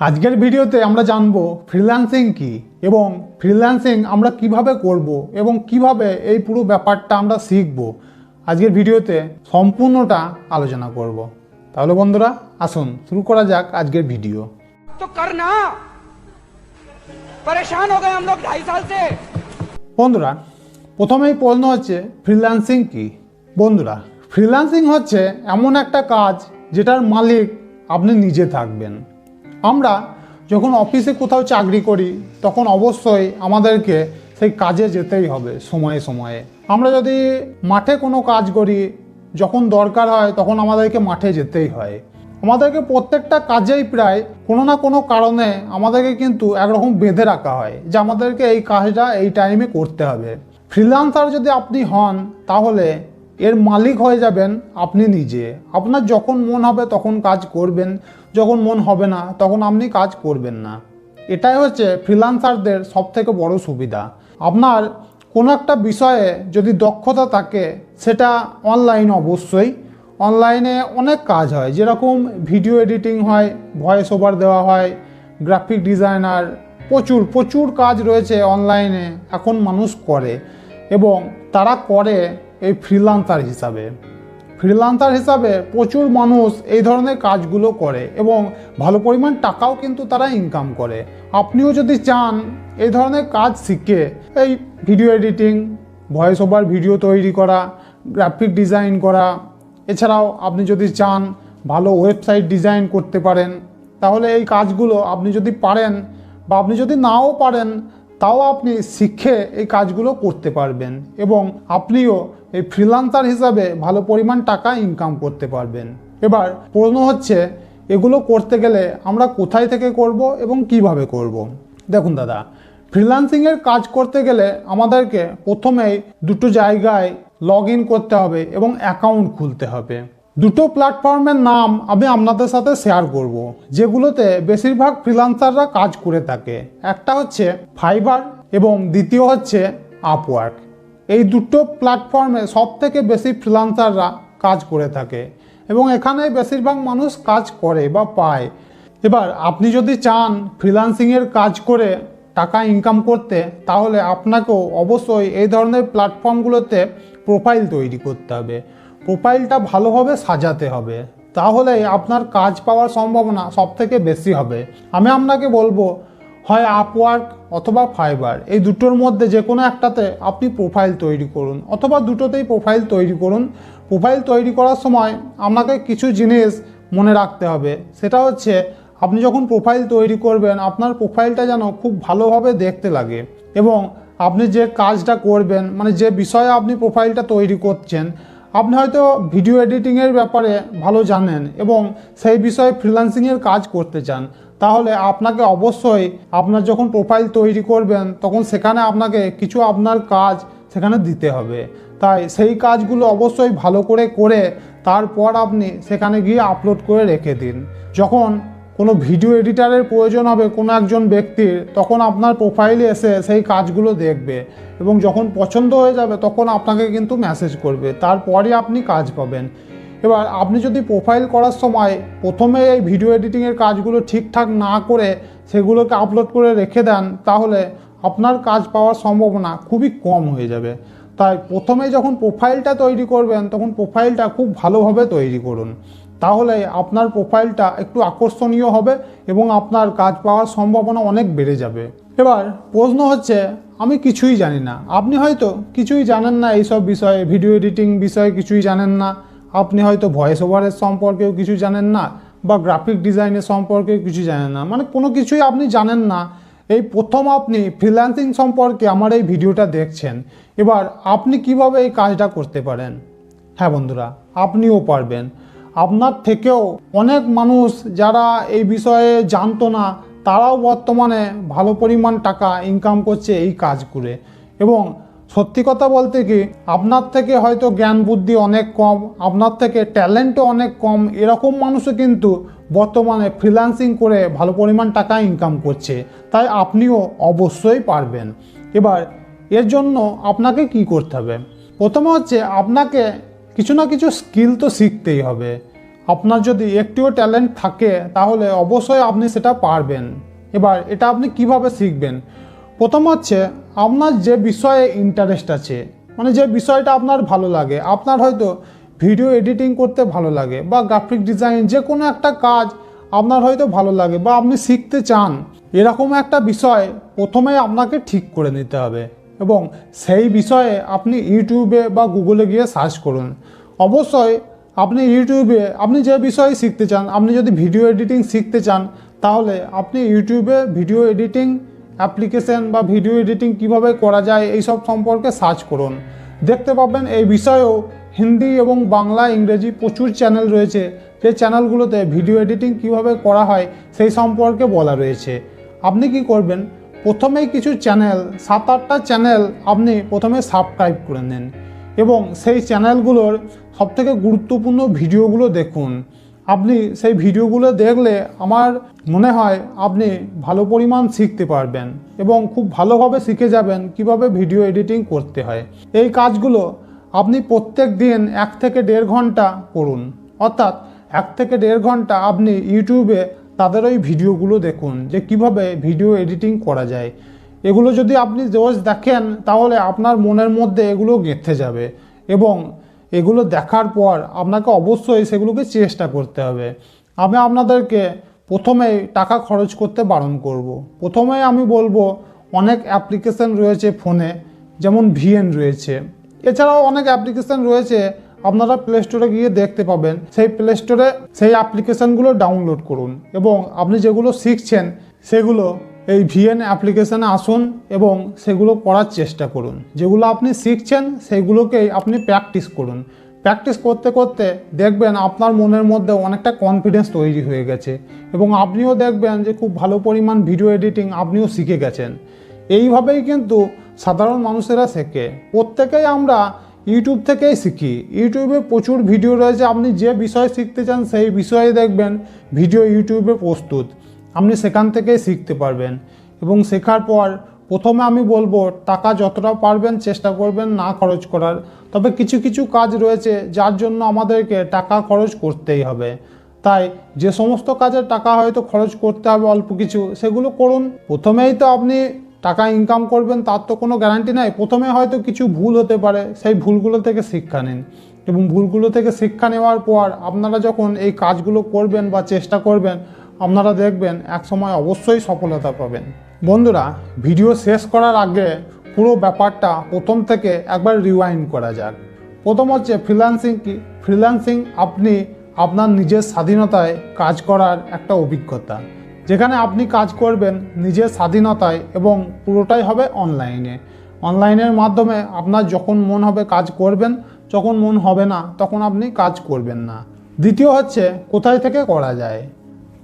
আজকের ভিডিওতে আমরা জানব ফ্রিল্যান্সিং কি এবং ফ্রিল্যান্সিং আমরা কীভাবে করব এবং কীভাবে এই পুরো ব্যাপারটা আমরা শিখব। আজকের ভিডিওতে সম্পূর্ণটা আলোচনা করব। তাহলে বন্ধুরা আসুন শুরু করা যাক আজকের ভিডিও। তো 2.5 বন্ধুরা প্রথমেই প্রশ্ন হচ্ছে ফ্রিল্যান্সিং কি? বন্ধুরা ফ্রিল্যান্সিং হচ্ছে এমন একটা কাজ যেটার মালিক আপনি নিজে থাকবেন। আমরা যখন অফিসে কোথাও চাকরি করি, তখন অবশ্যই আমাদেরকে সেই কাজে যেতেই হবে সময়ে সময়ে। আমরা যদি মাঠে কোনো কাজ করি, যখন দরকার হয়, তখন আমাদেরকে মাঠে যেতেই হয়। আমাদেরকে প্রত্যেকটা কাজেই প্রায় কোনো না কোনো কারণে আমাদেরকে কিন্তু একরকম বেঁধে রাখা হয় যে আমাদেরকে এই কাজটা এই টাইমে করতে হবে। ফ্রিল্যান্সার যদি আপনি হন, তাহলে এর মালিক হয়ে যাবেন আপনি নিজে। আপনার যখন মন হবে তখন কাজ করবেন, যখন মন হবে না তখন আপনি কাজ করবেন না। এটাই হচ্ছে ফ্রিল্যান্সারদের সব থেকে বড় সুবিধা। আপনার কোনো একটা বিষয়ে যদি দক্ষতা থাকে, সেটা অনলাইন অবশ্যই। অনলাইনে অনেক কাজ হয়, যেরকম ভিডিও এডিটিং হয় ভয়েস ওভার দেওয়া হয় গ্রাফিক ডিজাইনার প্রচুর প্রচুর কাজ রয়েছে অনলাইনে এখন মানুষ করে এবং তারা করে এই ফ্রিলান্সার হিসাবে। ফ্রিলান্সার হিসাবে প্রচুর মানুষ এই ধরনের কাজগুলো করে এবং ভালো পরিমাণ টাকাও কিন্তু তারা ইনকাম করে। আপনিও যদি চান এই ধরনের কাজ শিখে এই video editing voice over video তৈরি করা গ্রাফিক ডিজাইন করা, এছাড়াও আপনি যদি চান ভালো ওয়েবসাইট ডিজাইন করতে পারেন, তাহলে এই কাজগুলো আপনি যদি পারেন বা আপনি যদি নাও পারেন তাও আপনি শিখে এই কাজগুলো করতে পারবেন এবং আপনিও এই ফ্রিলান্সার হিসাবে ভালো পরিমাণ টাকা ইনকাম করতে পারবেন এবার প্রশ্ন হচ্ছে, এগুলো করতে গেলে আমরা কোথায় থেকে করব এবং কীভাবে করব। দেখুন দাদা ফ্রিল্যান্সিংয়ের কাজ করতে গেলে আমাদেরকে প্রথমেই দুটো জায়গায় লগ করতে হবে এবং অ্যাকাউন্ট খুলতে হবে দুটো প্ল্যাটফর্মের নাম আমি আপনাদের সাথে শেয়ার করব, যেগুলোতে বেশিরভাগ ফ্রিল্যান্সাররা কাজ করে থাকে। একটা হচ্ছে ফাইবার এবং দ্বিতীয় হচ্ছে আপওয়ার্ক এই দুটো প্ল্যাটফর্মে সব থেকে বেশি ফ্রিল্যান্সাররা কাজ করে থাকে এবং এখানে বেশিরভাগ মানুষ কাজ করে বা পায়। এবার আপনি যদি চান ফ্রিল্যান্সিংয়ের কাজ করে টাকা ইনকাম করতে, তাহলে আপনাকেও অবশ্যই এই ধরনের প্ল্যাটফর্মগুলোতে প্রোফাইল তৈরি করতে হবে। প্রোফাইলটা ভালোভাবে সাজাতে হবে, তাহলে আপনার কাজ পাওয়ার সম্ভাবনা সব থেকে বেশি হবে। আমি আপনাকে বলব, হয় আপওয়ার্ক অথবা ফাইবার এই দুটোর মধ্যে যে কোনো একটাতে আপনি প্রোফাইল তৈরি করুন, অথবা দুটোতেই প্রোফাইল তৈরি করুন। প্রোফাইল তৈরি করার সময় আপনাকে কিছু জিনিস মনে রাখতে হবে, সেটা হচ্ছে আপনি যখন প্রোফাইল তৈরি করবেন, আপনার প্রোফাইলটা যেন খুব ভালোভাবে দেখতে লাগে এবং আপনি যে কাজটা করবেন মানে যে বিষয়ে আপনি প্রোফাইলটা তৈরি করছেন আপনি হয়তো ভিডিও এডিটিংয়ের ব্যাপারে ভালো জানেন এবং সেই বিষয়ে ফ্রিল্যান্সিংয়ের কাজ করতে চান, তাহলে আপনাকে অবশ্যই আপনার যখন প্রোফাইল তৈরি করবেন, তখন সেখানে আপনাকে কিছু আপনার কাজ সেখানে দিতে হবে। তাই সেই কাজগুলো অবশ্যই ভালো করে করে তারপর আপনি সেখানে গিয়ে আপলোড করে রেখে দিন। যখন কোনো ভিডিও এডিটারের প্রয়োজন হবে কোনো একজন ব্যক্তির, তখন আপনার প্রোফাইলে এসে সেই কাজগুলো দেখবে এবং যখন পছন্দ হয়ে যাবে তখন আপনাকে কিন্তু মেসেজ করবে তারপরে আপনি কাজ পাবেন। এবার আপনি যদি প্রোফাইল করার সময় প্রথমে এই ভিডিও এডিটিংয়ের কাজগুলো ঠিকঠাক না করে সেগুলোকে আপলোড করে রেখে দেন, তাহলে আপনার কাজ পাওয়ার সম্ভাবনা খুবই কম হয়ে যাবে। তাই প্রথমে যখন প্রোফাইলটা তৈরি করবেন, তখন প্রোফাইলটা খুব ভালোভাবে তৈরি করুন। তাহলে আপনার প্রোফাইলটা একটু আকর্ষণীয় হবে এবং আপনার কাজ পাওয়ার সম্ভাবনা অনেক বেড়ে যাবে। এবার প্রশ্ন হচ্ছে, আমি কিছুই জানি না। আপনি হয়তো কিছুই জানেন না এইসব বিষয়ে ভিডিও এডিটিং বিষয়ে কিছুই জানেন না। আপনি হয়তো ভয়েস ওভারের সম্পর্কেও কিছু জানেন না বা গ্রাফিক ডিজাইনের সম্পর্কেও কিছু জানেন না। মানে কোনো কিছুই আপনি জানেন না। এই প্রথম আপনি ফ্রিল্যান্সিং সম্পর্কে আমার এই ভিডিওটা দেখছেন। এবার আপনি কীভাবে এই কাজটা করতে পারেন? হ্যাঁ বন্ধুরা, আপনিও পারবেন। আপনার থেকেও অনেক মানুষ যারা এই বিষয়ে জানতো না, তারাও বর্তমানে ভালো পরিমাণ টাকা ইনকাম করছে এই কাজ করে। এবং সত্যি কথা বলতে কি, আপনার থেকে হয়তো জ্ঞান বুদ্ধি অনেক কম, আপনার থেকে ট্যালেন্টও অনেক কম, এরকম মানুষও কিন্তু বর্তমানে ফ্রিল্যান্সিং করে ভালো পরিমাণ টাকা ইনকাম করছে। তাই আপনিও অবশ্যই পারবেন। এবার, এর জন্য আপনাকে কি করতে হবে? প্রথমে হচ্ছে আপনাকে কিছু না কিছু স্কিল তো শিখতেই হবে। আপনার যদি একটিও ট্যালেন্ট থাকে, তাহলে অবশ্যই আপনি সেটা পারবেন। এবার এটা আপনি কীভাবে শিখবেন? প্রথম হচ্ছে, আপনার যে বিষয়ে ইন্টারেস্ট আছে মানে যে বিষয়টা আপনার ভালো লাগে, আপনার হয়তো ভিডিও এডিটিং করতে ভালো লাগে, বা গ্রাফিক ডিজাইন যে কোনো একটা কাজ আপনার হয়তো ভালো লাগে, বা আপনি শিখতে চান, এরকম একটা বিষয় প্রথমে আপনাকে ঠিক করে নিতে হবে। এবং সেই বিষয়ে আপনি ইউটিউবে বা গুগলে গিয়ে সার্চ করুন। অবশ্যই আপনি ইউটিউবে আপনি যে বিষয়ে শিখতে চান, আপনি যদি ভিডিও এডিটিং শিখতে চান, তাহলে আপনি ইউটিউবে ভিডিও এডিটিং অ্যাপ্লিকেশন বা ভিডিও এডিটিং কীভাবে করা যায় এই সব সম্পর্কে সার্চ করুন। দেখতে পাবেন এই বিষয়েও হিন্দি এবং বাংলা, ইংরেজি প্রচুর চ্যানেল রয়েছে। যে চ্যানেলগুলোতে ভিডিও এডিটিং কীভাবে করা হয়, সেই সম্পর্কে বলা রয়েছে। আপনি কি করবেন? প্রথমেই কিছু চ্যানেল সাত আটটা চ্যানেল আপনি প্রথমে সাবস্ক্রাইব করে নেন। এবং সেই চ্যানেলগুলোর সবথেকে গুরুত্বপূর্ণ ভিডিওগুলো দেখুন। আপনি সেই ভিডিওগুলো দেখলে আমার মনে হয় আপনি ভালো পরিমাণ শিখতে পারবেন এবং খুব ভালোভাবে শিখে যাবেন কীভাবে ভিডিও এডিটিং করতে হয়। এই কাজগুলো আপনি প্রত্যেক দিন এক থেকে দেড় ঘণ্টা করুন। অর্থাৎ এক থেকে দেড় ঘণ্টা আপনি ইউটিউবে তাদের ওই ভিডিওগুলো দেখুন যে কীভাবে ভিডিও এডিটিং করা যায়। এগুলো যদি আপনি রোজ দেখেন, তাহলে আপনার মনের মধ্যে এগুলো গেঁথে যাবে এবং এগুলো দেখার পর আপনাকে অবশ্যই সেগুলোকে চেষ্টা করতে হবে। আমি আপনাদেরকে প্রথমেই টাকা খরচ করতে বারণ করব। প্রথমে আমি বলব, অনেক অ্যাপ্লিকেশন রয়েছে ফোনে, যেমন ভিএন রয়েছে। এছাড়াও অনেক অ্যাপ্লিকেশন রয়েছে, আপনারা প্লে স্টোরে গিয়ে দেখতে পাবেন। সেই প্লে স্টোরে সেই অ্যাপ্লিকেশনগুলো ডাউনলোড করুন এবং আপনি যেগুলো শিখছেন, সেগুলো এই ভিএন অ্যাপ্লিকেশানে আসুন এবং সেগুলো করার চেষ্টা করুন। যেগুলো আপনি শিখছেন, সেগুলোকেই আপনি প্র্যাকটিস করুন। প্র্যাকটিস করতে করতে দেখবেন আপনার মনের মধ্যে অনেকটা কনফিডেন্স তৈরি হয়ে গেছে এবং আপনিও দেখবেন যে খুব ভালো পরিমাণ ভিডিও এডিটিং আপনিও শিখে গেছেন। এইভাবেই কিন্তু সাধারণ মানুষেরা শেখে। প্রত্যেকেই আমরা ইউটিউব থেকেই শিখি। ইউটিউবে প্রচুর ভিডিও রয়েছে। আপনি যে বিষয় শিখতে চান, সেই বিষয়ে দেখবেন ভিডিও ইউটিউবে প্রস্তুত। আপনি সেখান থেকেই শিখতে পারবেন। এবং শেখার পর প্রথমে আমি বলব, টাকা যতটা পারবেন চেষ্টা করবেন না খরচ করার। তবে কিছু কিছু কাজ রয়েছে যার জন্য আমাদেরকে টাকা খরচ করতেই হবে। তাই যে সমস্ত কাজের টাকা হয়তো খরচ করতে হবে অল্প কিছু, সেগুলো করুন। প্রথমেই তো আপনি টাকা ইনকাম করবেন, তার তো কোনো গ্যারান্টি নাই। প্রথমে হয়তো কিছু ভুল হতে পারে, সেই ভুলগুলো থেকে শিক্ষা নিন। এবং ভুলগুলো থেকে শিক্ষা নেওয়ার পর আপনারা যখন এই কাজগুলো করবেন বা চেষ্টা করবেন আপনারা দেখবেন এক সময় অবশ্যই সফলতা পাবেন। বন্ধুরা, ভিডিও শেষ করার আগে পুরো ব্যাপারটা প্রথম থেকে একবার রিওয়াইন্ড করা যাক। প্রথম হচ্ছে ফ্রিল্যান্সিং কি? ফ্রিল্যান্সিং আপনি আপনার নিজের স্বাধীনতায় কাজ করার একটা অভিজ্ঞতা। যেখানে আপনি কাজ করবেন নিজের স্বাধীনতায় এবং পুরোটাই হবে অনলাইনে অনলাইনের মাধ্যমে আপনার যখন মন হবে কাজ করবেন, যখন মন হবে না, তখন আপনি কাজ করবেন না। দ্বিতীয় হচ্ছে কোথায় থেকে করা যায়?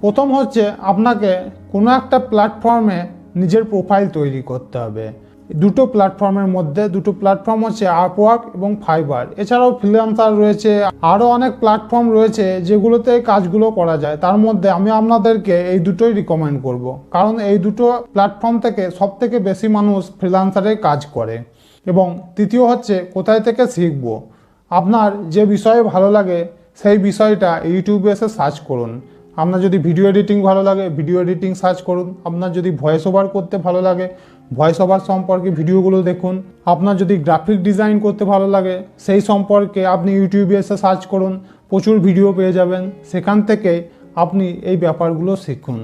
প্রথম হচ্ছে আপনাকে কোনো একটা প্ল্যাটফর্মে নিজের প্রোফাইল তৈরি করতে হবে। দুটো প্ল্যাটফর্মের মধ্যে, দুটো প্ল্যাটফর্ম হচ্ছে আপওয়ার্ক এবং ফাইবার এছাড়াও ফ্রিল্যান্সার রয়েছে, আরও অনেক প্ল্যাটফর্ম রয়েছে যেগুলোতে কাজগুলো করা যায়। তার মধ্যে আমি আপনাদেরকে এই দুটোই রিকমেন্ড করব। কারণ এই দুটো প্ল্যাটফর্ম থেকে সব থেকে বেশি মানুষ ফ্রিল্যান্সারের কাজ করে। এবং তৃতীয় হচ্ছে, কোথায় থেকে শিখব? আপনার যে বিষয়ে ভালো লাগে, সেই বিষয়টা ইউটিউবে এসে সার্চ করুন। আপনার যদি ভিডিও এডিটিং ভালো লাগে ভিডিও এডিটিং সার্চ করুন। আপনার যদি ভয়েস ওভার করতে ভালো লাগে ভয়েস ওভার সম্পর্কে ভিডিওগুলো দেখুন। আপনার যদি গ্রাফিক ডিজাইন করতে ভালো লাগে, সেই সম্পর্কে আপনি ইউটিউবে এসে সার্চ করুন। প্রচুর ভিডিও পেয়ে যাবেন। সেখান থেকে আপনি এই ব্যাপারগুলো শিখুন।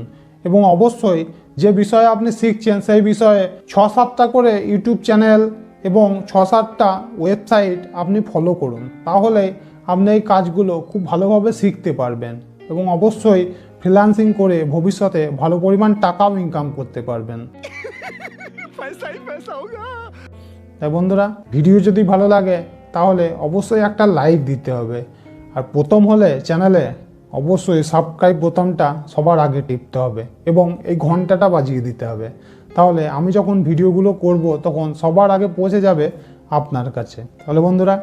এবং অবশ্যই যে বিষয়ে আপনি শিখছেন, সেই বিষয়ে ছ সাতটা করে ইউটিউব চ্যানেল এবং ছ সাতটা ওয়েবসাইট আপনি ফলো করুন। তাহলে আপনি এই কাজগুলো খুব ভালোভাবে শিখতে পারবেন। এবং অবশ্যই ফ্রিল্যান্সিং করে ভবিষ্যতে ভালো পরিমাণ টাকাও ইনকাম করতে পারবেন। তাই বন্ধুরা ভিডিও যদি ভালো লাগে তাহলে অবশ্যই একটা লাইক দিতে হবে। আর প্রথম হলে চ্যানেলে অবশ্যই সাবস্ক্রাইব বোতামটা সবার আগে টিপতে হবে এবং এই ঘন্টাটা বাজিয়ে দিতে হবে। তাহলে আমি যখন ভিডিওগুলো করব তখন সবার আগে পৌঁছে যাবে আপনার কাছে। তাহলে বন্ধুরা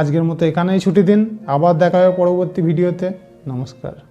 আজকের মতো এখানেই ছুটি দিন। আবার দেখা হবে পরবর্তী ভিডিওতে নমস্কার